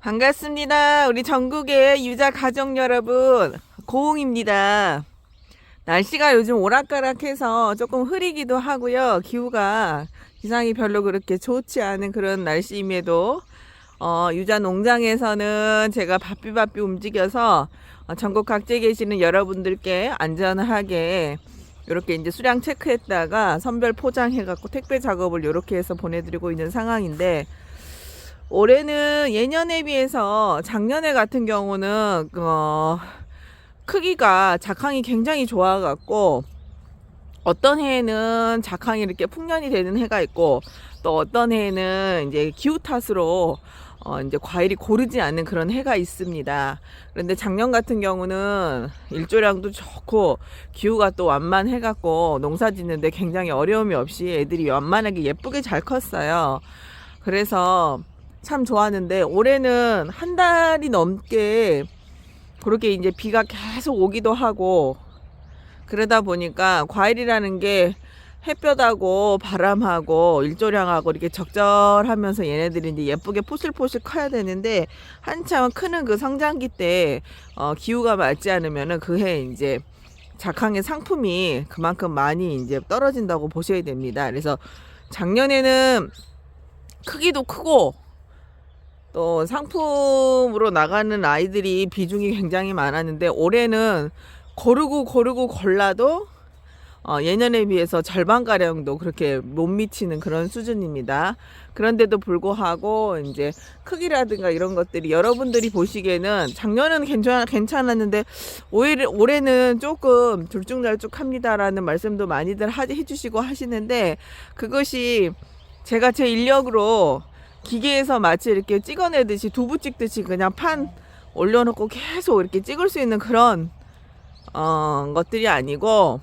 반갑습니다. 우리 전국의 유자 가족 여러분, 고웅입니다. 날씨가 요즘 오락가락해서 조금 흐리기도 하고요. 기후가 기상이 별로 그렇게 좋지 않은 그런 날씨임에도 어, 유자 농장에서는 제가 바삐바삐 움직여서 어, 전국 각지에 계시는 여러분들께 안전하게 이렇게 이제 수량 체크했다가 선별 포장해갖고 택배 작업을 이렇게 해서 보내드리고 있는 상황인데 올해는 예년에 비해서 작년에 같은 경우는 어, 크기가 작황이 굉장히 좋아갖고 어떤 해에는 작황이 이렇게 풍년이 되는 해가 있고 또 어떤 해에는 이제 기후 탓으로 어 이제 과일이 고르지 않는 그런 해가 있습니다. 그런데 작년 같은 경우는 일조량도 좋고 기후가 또 완만해갖고 농사 짓는데 굉장히 어려움이 없이 애들이 완만하게 예쁘게 잘 컸어요. 그래서 참 좋았는데 올해는 한 달이 넘게 그렇게 이제 비가 계속 오기도 하고 그러다 보니까 과일이라는 게 햇볕하고 바람하고 일조량하고 이렇게 적절하면서 얘네들이 이제 예쁘게 포실포실 커야 되는데 한참 크는 그 성장기 때 어, 기후가 맞지 않으면은 그해 이제 작황의 상품이 그만큼 많이 이제 떨어진다고 보셔야 됩니다. 그래서 작년에는 크기도 크고 또 상품으로 나가는 아이들이 비중이 굉장히 많았는데 올해는 고르고 고르고 골라도 어, 예년에 비해서 절반가량도 그렇게 못 미치는 그런 수준입니다. 그런데도 불구하고 이제 크기라든가 이런 것들이 여러분들이 보시기에는 작년은 괜찮, 괜찮았는데 오히려 올해는 조금 들쭉날쭉합니다라는 말씀도 많이들 하, 해주시고 하시는데 그것이 제가 제 인력으로 기계에서 마치 이렇게 찍어내듯이 두부 찍듯이 그냥 판 올려놓고 계속 이렇게 찍을 수 있는 그런 어, 것들이 아니고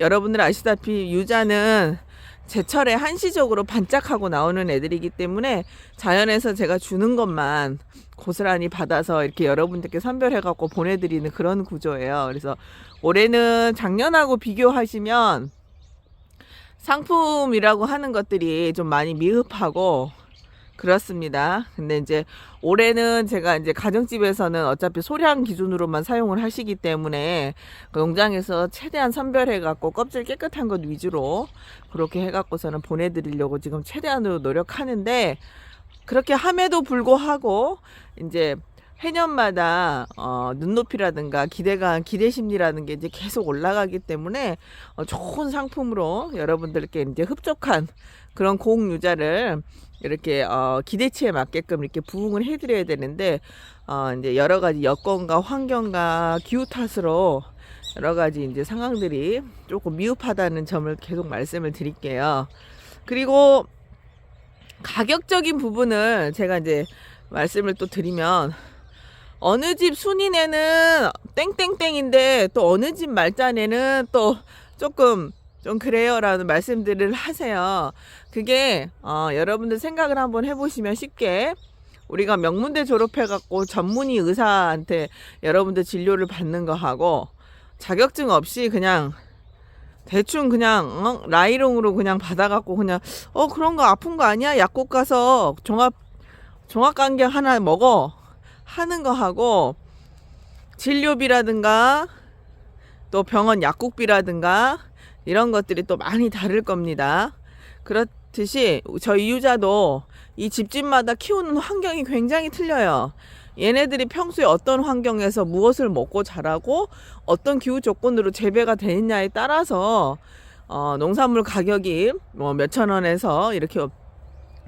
여러분들 아시다시피 유자는 제철에 한시적으로 반짝하고 나오는 애들이기 때문에 자연에서 제가 주는 것만 고스란히 받아서 이렇게 여러분들께 선별해갖고 보내드리는 그런 구조예요. 그래서 올해는 작년하고 비교하시면 상품이라고 하는 것들이 좀 많이 미흡하고 그렇습니다. 근데 이제 올해는 제가 이제 가정집에서는 어차피 소량 기준으로만 사용을 하시기 때문에 그 농장에서 최대한 선별해 갖고 껍질 깨끗한 것 위주로 그렇게 해 갖고서는 보내 드리려고 지금 최대한으로 노력하는데 그렇게 함에도 불구하고 이제 해년마다 어, 눈높이라든가 기대가 기대 심리라는 게 이제 계속 올라가기 때문에 어, 좋은 상품으로 여러분들께 이제 흡족한 그런 고흥 유자를 이렇게 어, 기대치에 맞게끔 이렇게 부응을 해드려야 되는데 어, 이제 여러 가지 여건과 환경과 기후 탓으로 여러 가지 이제 상황들이 조금 미흡하다는 점을 계속 말씀을 드릴게요. 그리고 가격적인 부분을 제가 이제 말씀을 또 드리면 어느 집 순위내는 땡땡땡인데 또 어느 집 말단에는 또 조금 좀 그래요라는 말씀들을 하세요. 그게 어, 여러분들 생각을 한번 해보시면 쉽게 우리가 명문대 졸업해갖고 전문의 의사한테 여러분들 진료를 받는 거 하고 자격증 없이 그냥 대충 그냥 어? 라이롱으로 그냥 받아갖고 그냥 어 그런 거 아픈 거 아니야 약국 가서 종합 종합간경 하나 먹어 하는 거 하고 진료비라든가 또 병원 약국비라든가 이런 것들이 또 많이 다를 겁니다. 그렇듯이 저희 유자도 이 집집마다 키우는 환경이 굉장히 틀려요. 얘네들이 평소에 어떤 환경에서 무엇을 먹고 자라고 어떤 기후 조건으로 재배가 되느냐에 따라서 어, 농산물 가격이 뭐 몇천 원에서 이렇게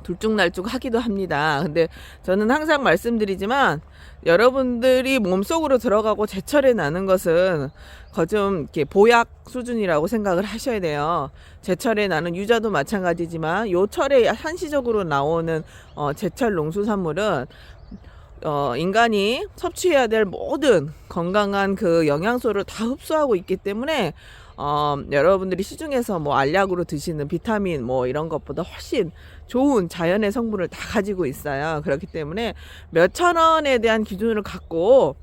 둘쭉날쭉 하기도 합니다. 근데 저는 항상 말씀드리지만 여러분들이 몸속으로 들어가고 제철에 나는 것은 거좀 이렇게 보약 수준이라고 생각을 하셔야 돼요. 제철에 나는 유자도 마찬가지지만 요 철에 한시적으로 나오는 어, 제철 농수산물은 어, 인간이 섭취해야 될 모든 건강한 그 영양소를 다 흡수하고 있기 때문에 어, 여러분들이 시중에서 뭐 알약으로 드시는 비타민 뭐 이런 것보다 훨씬 좋은 자연의 성분을 다 가지고 있어요. 그렇기 때문에 몇천 원에 대한 기준을 갖고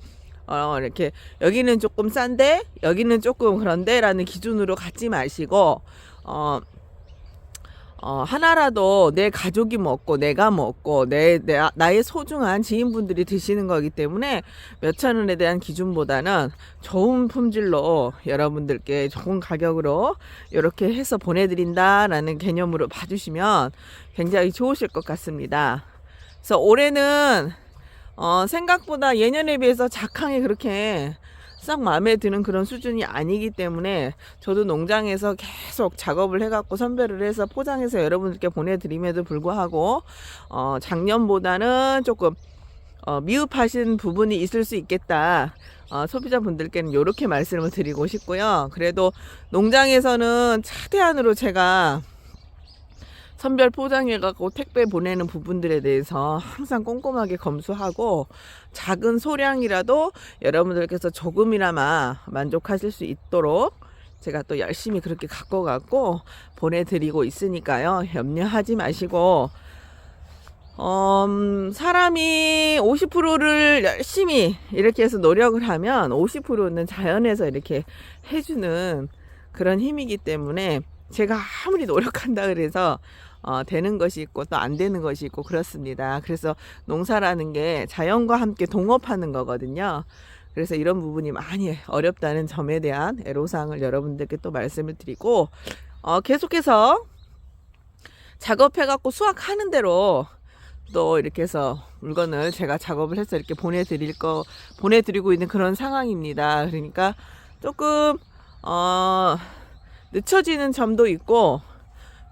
어, 이렇게 여기는 조금 싼데 여기는 조금 그런데라는 기준으로 갖지 마시고 어, 어, 하나라도 내 가족이 먹고 내가 먹고 내, 내 나의 소중한 지인분들이 드시는 거기 때문에 몇 천 원에 대한 기준보다는 좋은 품질로 여러분들께 좋은 가격으로 이렇게 해서 보내드린다라는 개념으로 봐주시면 굉장히 좋으실 것 같습니다. 그래서 올해는 어, 생각보다 예년에 비해서 작황이 그렇게 싹 마음에 드는 그런 수준이 아니기 때문에 저도 농장에서 계속 작업을 해갖고 선별을 해서 포장해서 여러분들께 보내드림에도 불구하고 어, 작년보다는 조금 어, 미흡하신 부분이 있을 수 있겠다. 어, 소비자분들께는 이렇게 말씀을 드리고 싶고요. 그래도 농장에서는 최대한으로 제가 선별 포장해갖고 택배 보내는 부분들에 대해서 항상 꼼꼼하게 검수하고 작은 소량이라도 여러분들께서 조금이나마 만족하실 수 있도록 제가 또 열심히 그렇게 갖고 갖고 보내드리고 있으니까요. 염려하지 마시고, 음, 사람이 50%를 열심히 이렇게 해서 노력을 하면 50%는 자연에서 이렇게 해주는 그런 힘이기 때문에 제가 아무리 노력한다 그래서 어, 되는 것이 있고 또 안 되는 것이 있고 그렇습니다. 그래서 농사라는 게 자연과 함께 동업하는 거거든요. 그래서 이런 부분이 많이 어렵다는 점에 대한 애로사항을 여러분들께 또 말씀을 드리고 어, 계속해서 작업해갖고 수확하는 대로 또 이렇게 해서 물건을 제가 작업을 해서 이렇게 보내드릴 거 보내드리고 있는 그런 상황입니다. 그러니까 조금 어, 늦춰지는 점도 있고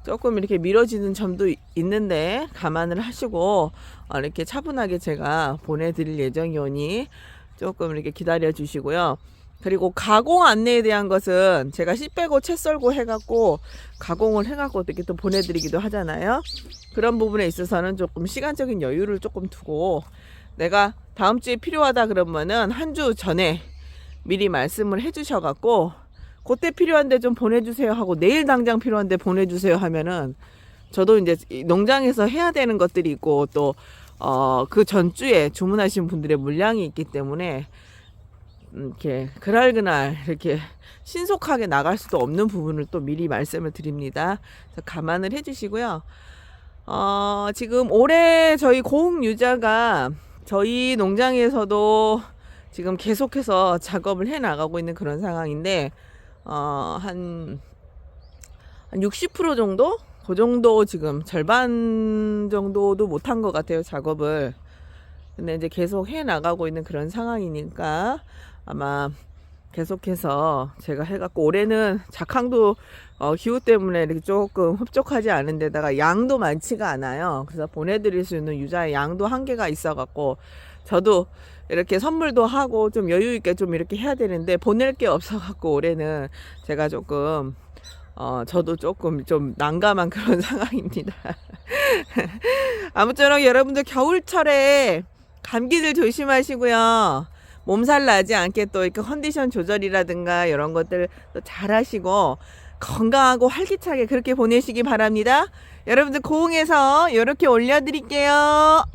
조금 이렇게 미뤄지는 점도 이- 있는데 감안을 하시고 어, 이렇게 차분하게 제가 보내드릴 예정이오니 조금 이렇게 기다려 주시고요. 그리고 가공 안내에 대한 것은 제가 씨 빼고 채 썰고 해갖고 가공을 해갖고 이렇게 또 보내드리기도 하잖아요. 그런 부분에 있어서는 조금 시간적인 여유를 조금 두고 내가 다음 주에 필요하다 그러면은 한 주 전에 미리 말씀을 해주셔갖고 그때 필요한데 좀 보내주세요 하고 내일 당장 필요한데 보내주세요 하면은 저도 이제 이 농장에서 해야 되는 것들이 있고 또 어, 그 전주에 주문하신 분들의 물량이 있기 때문에 음, 이렇게 그날 그날 이렇게 신속하게 나갈 수도 없는 부분을 또 미리 말씀을 드립니다. 그래서 감안을 해주시고요. 어, 지금 올해 저희 고흥 유자가 저희 농장에서도 지금 계속해서 작업을 해 나가고 있는 그런 상황인데 어, 한, 한 60% 정도? 그 정도 지금 절반 정도도 못한 것 같아요, 작업을. 근데 이제 계속 해 나가고 있는 그런 상황이니까 아마 계속해서 제가 해갖고 올해는 작황도 어, 기후 때문에 이렇게 조금 흡족하지 않은 데다가 양도 많지가 않아요. 그래서 보내드릴 수 있는 유자의 양도 한계가 있어갖고 저도 이렇게 선물도 하고 좀 여유 있게 좀 이렇게 해야 되는데 보낼 게 없어 갖고 올해는 제가 조금 어 저도 조금 좀 난감한 그런 상황입니다. 아무쪼록 여러분들 겨울철에 감기들 조심하시고요. 몸살 나지 않게 또 이렇게 컨디션 조절이라든가 이런 것들 또 잘하시고 건강하고 활기차게 그렇게 보내시기 바랍니다. 여러분들 고흥에서 이렇게 올려드릴게요.